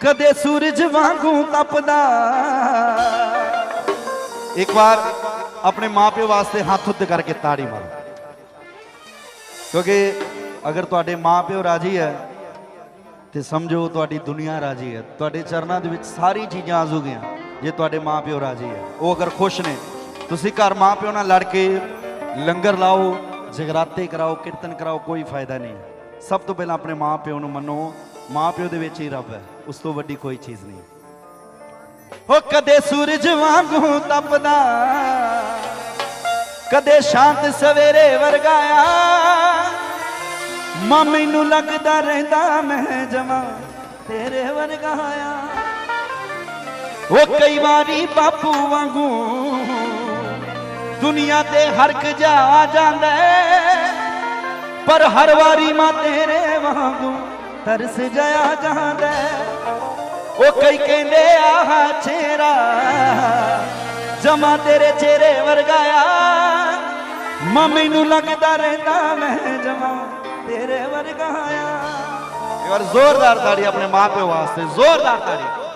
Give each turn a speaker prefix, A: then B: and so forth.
A: ਕਦੇ ਸੂਰਜ ਵਾਂਗੂ ਤਪਦਾ। ਇੱਕ ਵਾਰ ਆਪਣੇ ਮਾਪਿਓ ਵਾਸਤੇ ਹੱਥ ਉੱਤੇ ਕਰਕੇ ਤਾੜੀ ਮਾਰੋ। ਕਿਉਂਕਿ ਅਗਰ ਤੁਹਾਡੇ ਮਾਪਿਓ ਰਾਜੀ ਹੈ, ਤੇ ਸਮਝੋ ਤੁਹਾਡੀ ਦੁਨੀਆ ਰਾਜੀ ਹੈ। ਤੁਹਾਡੇ ਚਰਨਾਂ ਦੇ ਵਿੱਚ ਸਾਰੀ ਚੀਜ਼ਾਂ ਆਜੂਗੀਆਂ ਜੇ ਤੁਹਾਡੇ ਮਾਪਿਓ ਰਾਜੀ ਹੈ। ਉਹ ਅਗਰ ਖੁਸ਼ ਨੇ, ਤੁਸੀਂ ਘਰ ਮਾਪਿਓ ਨਾਲ ਲੜ ਕੇ ਲੰਗਰ ਲਾਓ, ਜਗਰਾਤੇ ਕਰਾਓ, ਕੀਰਤਨ ਕਰਾਓ, ਕੋਈ ਫਾਇਦਾ ਨਹੀਂ। ਸਭ ਤੋਂ ਪਹਿਲਾਂ ਆਪਣੇ ਮਾਪਿਓ ਨੂੰ ਮੰਨੋ ਮਾਪਿਓ ਦੇ ਵਿੱਚ ਹੀ ਰੱਬ ਹੈ, ਉਸ ਤੋਂ ਵੱਡੀ ਕੋਈ ਚੀਜ਼ ਨਹੀਂ। ਹੋ ਕਦੇ ਸੂਰਜ ਵਾਂਗੂ ਤਪਦਾ, ਕਦੇ ਸ਼ਾਂਤ ਸਵੇਰੇ ਵਰਗਾਇਆ ਮਾਂ, ਮੈਨੂੰ ਲੱਗਦਾ ਰਹਿੰਦਾ ਮੈਂ ਜਮਾ ਤੇਰੇ ਵਰਗਾਇਆ ਉਹ ਕਈ ਵਾਰੀ ਬਾਪੂ ਵਾਂਗੂ ਦੁਨੀਆ ਤੇ ਹਰਕ ਜਾ ਜਾਂਦਾ ਪਰ ਹਰ ਵਾਰੀ ਮਾਂ ਤੇਰੇ ਵਾਂਗੂ ਤਰਸ ਜਾਇਆ ਜਾਂਦਾ ਉਹ ਕਈ ਕਹਿੰਦੇ, ਆਹ ਚਿਹਰਾ ਜਮਾ ਤੇਰੇ ਚਿਹਰੇ ਵਰਗਾ ਆ। ਮਾਂ, ਮੈਨੂੰ ਲੱਗਦਾ ਰਹਿੰਦਾ ਮੈਂ ਜਮਾ ਤੇਰੇ ਵਰਗਾ ਆ। ਇੱਕ ਵਾਰ ਜ਼ੋਰਦਾਰ ਤਾੜੀ ਆਪਣੇ ਮਾਪਿਓ ਵਾਸਤੇ, ਜ਼ੋਰਦਾਰ ਤਾੜੀ।